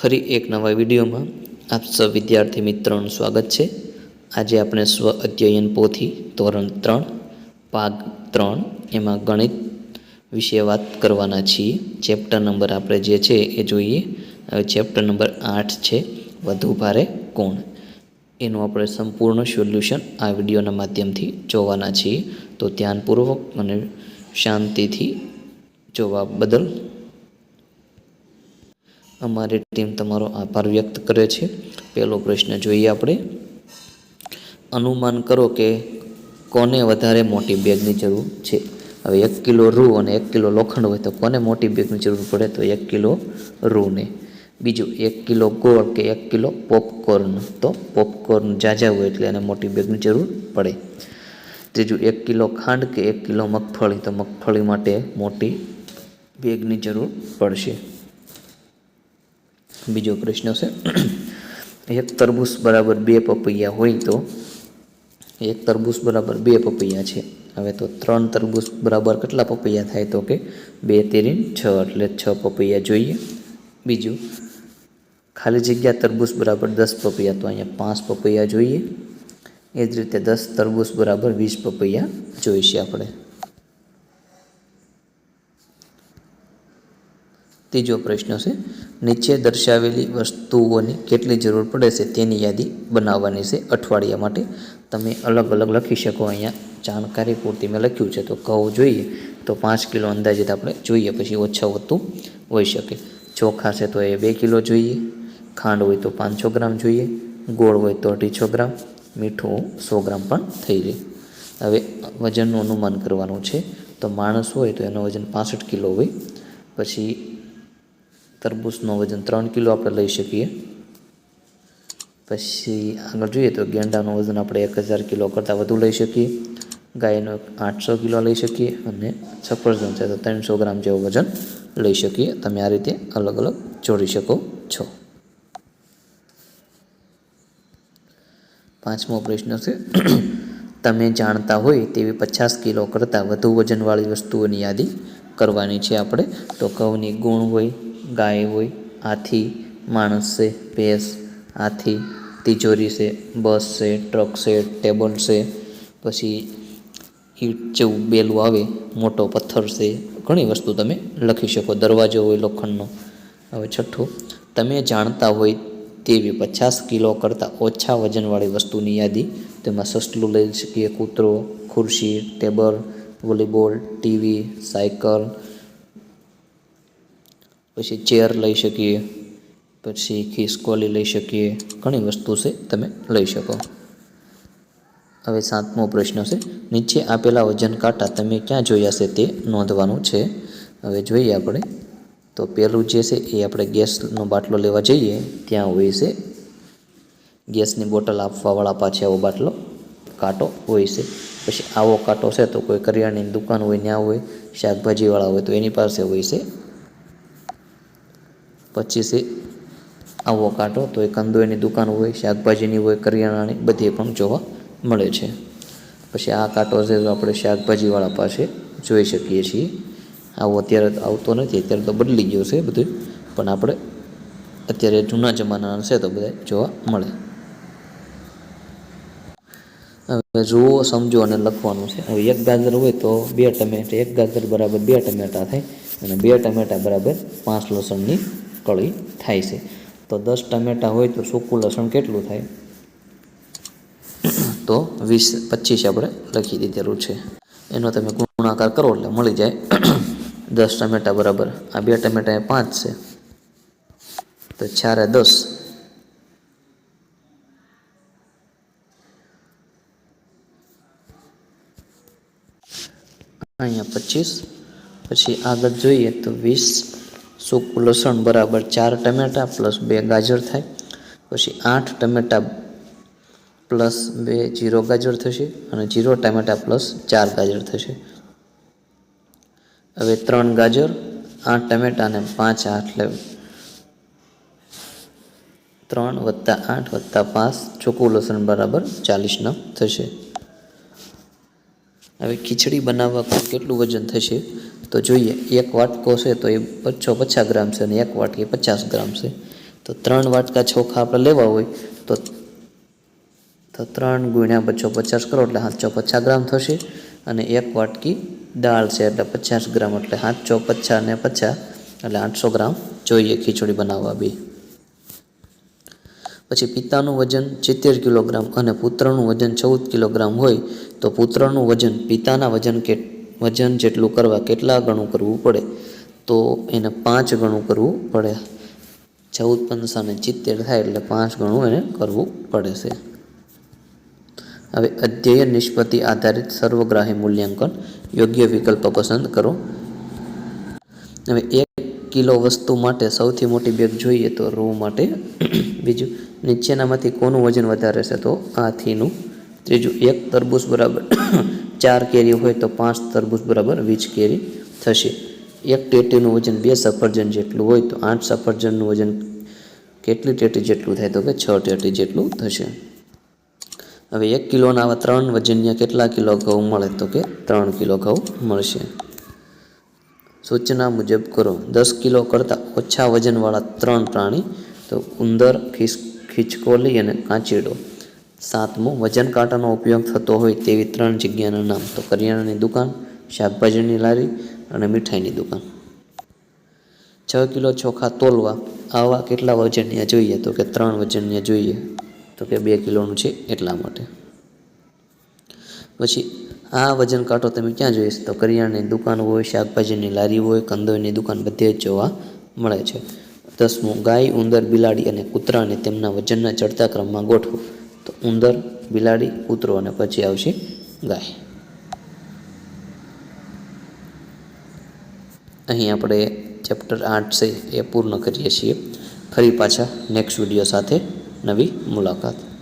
ફરી એક નવા વિડીયોમાં આપ સૌ વિદ્યાર્થી મિત્રોનું સ્વાગત છે. આજે આપણે સ્વ અધ્યયન પોથી ધોરણ ત્રણ, ભાગ ત્રણ એમાં ગણિત વિશે વાત કરવાના છીએ. ચેપ્ટર નંબર આપણે જે છે એ જોઈએ. હવે ચેપ્ટર નંબર આઠ છે, વધુ ભારે કોણ? એનું આપણે સંપૂર્ણ સોલ્યુશન આ વિડીયોના માધ્યમથી જોવાના છીએ. તો ધ્યાનપૂર્વક અને શાંતિથી જોવા બદલ અમારી ટીમ તમારો આભાર વ્યક્ત કરે છે. પહેલો પ્રશ્ન જોઈએ આપણે. અનુમાન કરો કે કોને વધારે મોટી બેગની જરૂર છે? હવે એક કિલો રૂ અને એક કિલો લોખંડ હોય તો કોને મોટી બેગની જરૂર પડે? તો એક કિલો રૂને. બીજું, એક કિલો ગોળ કે એક કિલો પોપકોર્ન? તો પોપકોર્ન જાજા હોય એટલે એને મોટી બેગની જરૂર પડે. ત્રીજું, એક કિલો ખાંડ કે એક કિલો મગફળી? તો મગફળી માટે મોટી બેગની જરૂર પડશે. બીજો પ્રશ્ન છે. એક તરબૂચ બરાબર બે પપૈયા હોય તો, એક તરબૂચ બરાબર બે પપૈયા છે. હવે તો ત્રણ તરબૂચ બરાબર કેટલા પપૈયા થાય તો કે બે તેરીન છ, એટલે છ પપૈયા જોઈએ. બીજું, ખાલી જગ્યા તરબૂચ બરાબર દસ પપૈયા, તો અહીંયા પાંચ પપૈયા જોઈએ. એ જ રીતે દસ તરબૂચ બરાબર વીસ પપૈયા જોઈશે આપણે. ત્રીજો પ્રશ્ન છે, નીચે દર્શાવેલી વસ્તુઓની કેટલી જરૂર પડે છે તેની યાદી બનાવવાની છે અઠવાડિયા માટે. તમે અલગ અલગ લખી શકો, અહીંયા જાણકારી પૂરતી મેં લખ્યું છે, તો કહું જોઈએ તો પાંચ કિલો અંદાજિત આપણે જોઈએ, પછી ઓછા વધતું હોઈ શકે. ચોખા છે તો એ બે કિલો જોઈએ, ખાંડ હોય તો પાંચસો ગ્રામ જોઈએ, ગોળ હોય તો અઢીસો ગ્રામ, મીઠું સો ગ્રામ પણ થઈ જાય. હવે વજનનું અનુમાન કરવાનું છે, તો માણસ હોય તો એનું વજન પાસઠ કિલો હોય, પછી તરબૂચનું વજન ત્રણ કિલો આપણે લઈ શકીએ. પછી આગળ જોઈએ તો ગેંડાનું વજન આપણે એક હજાર કિલો કરતાં વધુ લઈ શકીએ. ગાયનો આઠસો કિલો લઈ શકીએ અને સફરજન છે તો ત્રણસો ગ્રામ જેવું વજન લઈ શકીએ. તમે આ રીતે અલગ અલગ જોડી શકો છો. પાંચમો પ્રશ્ન છે, તમે જાણતા હોય તેવી પચાસ કિલો કરતાં વધુ વજનવાળી વસ્તુઓની યાદી કરવાની છે આપણે. તો ઘઉંની ગુણ હોય ગાય હોય હાથી માણસ છે, ભેંસ હાથી તિજોરી છે, બસ છે, ટ્રક છે, ટેબલ છે, પછી ઈટ જેવું બેલું આવે, મોટો પથ્થર છે, ઘણી વસ્તુ તમે લખી શકો, દરવાજો હોય, લોખંડનો. હવે છઠ્ઠું, તમે જાણતા હોય તેવી પચાસ કિલો કરતાં ઓછા વજનવાળી વસ્તુની યાદી તેમાં સસલું લઈ શકીએ, કૂતરો, ખુરશી, ટેબલ, વોલીબોલ, ટીવી, સાયકલ પછી ચેર લઈ શકીએ, પછી ખિસકોલી લઈ શકીએ, ઘણી વસ્તુ છે તમે લઈ શકો. હવે સાતમો પ્રશ્ન છે, નીચે આપેલા વજન કાંટા તમે ક્યાં જોયા છે તે નોંધવાનું છે. હવે જોઈએ આપણે, તો પહેલું જે છે એ આપણે ગેસનો બાટલો લેવા જઈએ, ત્યાં હોય છે, ગેસની બોટલ આપવાવાળા પાછે આવો બાટલો, કાંટો હોય છે. પછી આવો કાંટો છે તો કોઈ કરિયાણાની દુકાન હોય, ત્યાં હોય, શાકભાજીવાળા હોય તો એની પાસે હોય છે. પછી આવો કાંટો તો એ કંદોઈની દુકાન હોય, શાકભાજીની હોય, કરિયાણાની, બધી પણ જોવા મળે છે. પછી આ કાંટો છે તો આપણે શાકભાજીવાળા પાસે જોઈ શકીએ છીએ. આવો અત્યારે આવતો નથી, અત્યારે તો બદલી ગયો છે બધું, પણ આપણે અત્યારે જૂના જમાનાના છે તો બધા જોવા મળે. હવે જુઓ, સમજો અને લખવાનું છે. હવે એક ગાજર હોય તો બે ટમેટા, એક ગાજર બરાબર બે ટમેટા થાય અને બે ટમેટા બરાબર પાંચ લસણની કળી થાય છે. તો દસ ટમેટા હોય તો સૂકું લસણ કેટલું થાય? તો વીસ, પચીસ આપણે લખી દીધેલું છે. એનો તમે ગુણાકાર કરો એટલે મળી જાય દસ ટમેટા બરાબર. આ બે ટમેટા એ પાંચ છે. તો ચારે દસ. અહીંયા પચીસ. પછી આગળ જોઈએ તો વીસ. સૂકું લસણ બરાબર ચાર ટમેટા પ્લસ બે ગાજર થાય. પછી આઠ ટમેટા પ્લસ બે જીરો ગાજર થશે અને જીરો ટમેટા પ્લસ ચાર ગાજર થશે. હવે ત્રણ ગાજર, આઠ ટમેટા અને પાંચ આઠ એટલે ત્રણ વત્તા આઠ વત્તા પાંચ ચોખ્ખું લસણ બરાબર ચાલીસ નંગ થશે. હવે ખીચડી બનાવવા કેટલું વજન થશે? તો જોઈએ, એક વાટકો છે તો એ બસો પચાસ ગ્રામ છે અને એક વાટકી પચાસ ગ્રામ છે. તો ત્રણ વાટકા ચોખા આપણે લેવા હોય તો તો ત્રણ ગુણ્યા પચો પચાસ કરો એટલે સાતસો પચાસ ગ્રામ થશે અને એક વાટકી દાળ છે એટલે પચાસ ગ્રામ એટલે સાતસો પચાસ ને પચાસ એટલે આઠસો ગ્રામ. જોઈએ ખીચડી બનાવવા બી. પછી પિતાનું વજન સિત્તેર કિલોગ્રામ અને પુત્રનું વજન ચૌદ કિલોગ્રામ હોય, તો પુત્રનું વજન પિતાના વજન કે, વજન જેટલું કરવા કેટલા ગણું કરવું પડે? તો એને પાંચ ગણું કરવું પડે. ચૌદ પંચાને ચિત્તેર થાય એટલે પાંચ ગણું એને કરવું પડે છે. હવે અધ્યયન નિષ્પત્તિ આધારિત સર્વગ્રાહી મૂલ્યાંકન યોગ્ય વિકલ્પ પસંદ કરો. હવે એક કિલો વસ્તુ માટે સૌથી મોટી બેગ જોઈએ તો રો માટે, બીજું નીચેનામાંથી કોનું વજન વધારે છે તો હાથીનું? ત્રીજું, એક તરબૂચ બરાબર ચાર કેરી હોય તો પાંચ તરબૂચ બરાબર વીસ કેરી થશે. એક ટેટીનું વજન બે સફરજન જેટલું હોય તો આઠ સફરજનનું વજન કેટલી ટેટી જેટલું થાય તો કે છ ટેટી જેટલું થશે. હવે એક કિલોના આવા ત્રણ વજનિયા કેટલા કિલો ઘઉં મળે તો કે ત્રણ કિલો ઘઉં મળશે. સૂચના મુજબ કરો, દસ કિલો કરતાં ઓછા વજનવાળા ત્રણ પ્રાણી તો ઉંદર ખીસ ખીચકોલી અને કાંચીડો. સાતમું વજન કાંટાનો ઉપયોગ થતો હોય તેવી ત્રણ જગ્યાના નામ તો કરિયાણાની દુકાન, શાકભાજીની લારી અને મીઠાઈની દુકાન. છ કિલો ચોખા તોલવા. આવા કેટલા વજનિયા જોઈએ તો કે ત્રણ વજનિયા જોઈએ તો કે બે કિલોનું છે એટલા માટે. પછી, આ વજન કાંટો તમે ક્યાં જોઈશ તો કરિયાણાની દુકાન હોય, શાકભાજીની લારી હોય, કંદોઈની દુકાન બધે જ જોવા મળે છે. દસમું ગાય, ઉંદર, બિલાડી અને કૂતરાને તેમના વજનના ચડતા ક્રમમાં ગોઠવો. તો ઉંદર, બિલાડી, કૂતરો અને પછી આવશે ગાય. અહીં આપણે ચેપ્ટર આઠ છે એ પૂર્ણ કરીએ છીએ. ફરી પાછા નેક્સ્ટ વીડિયો સાથે નવી મુલાકાત.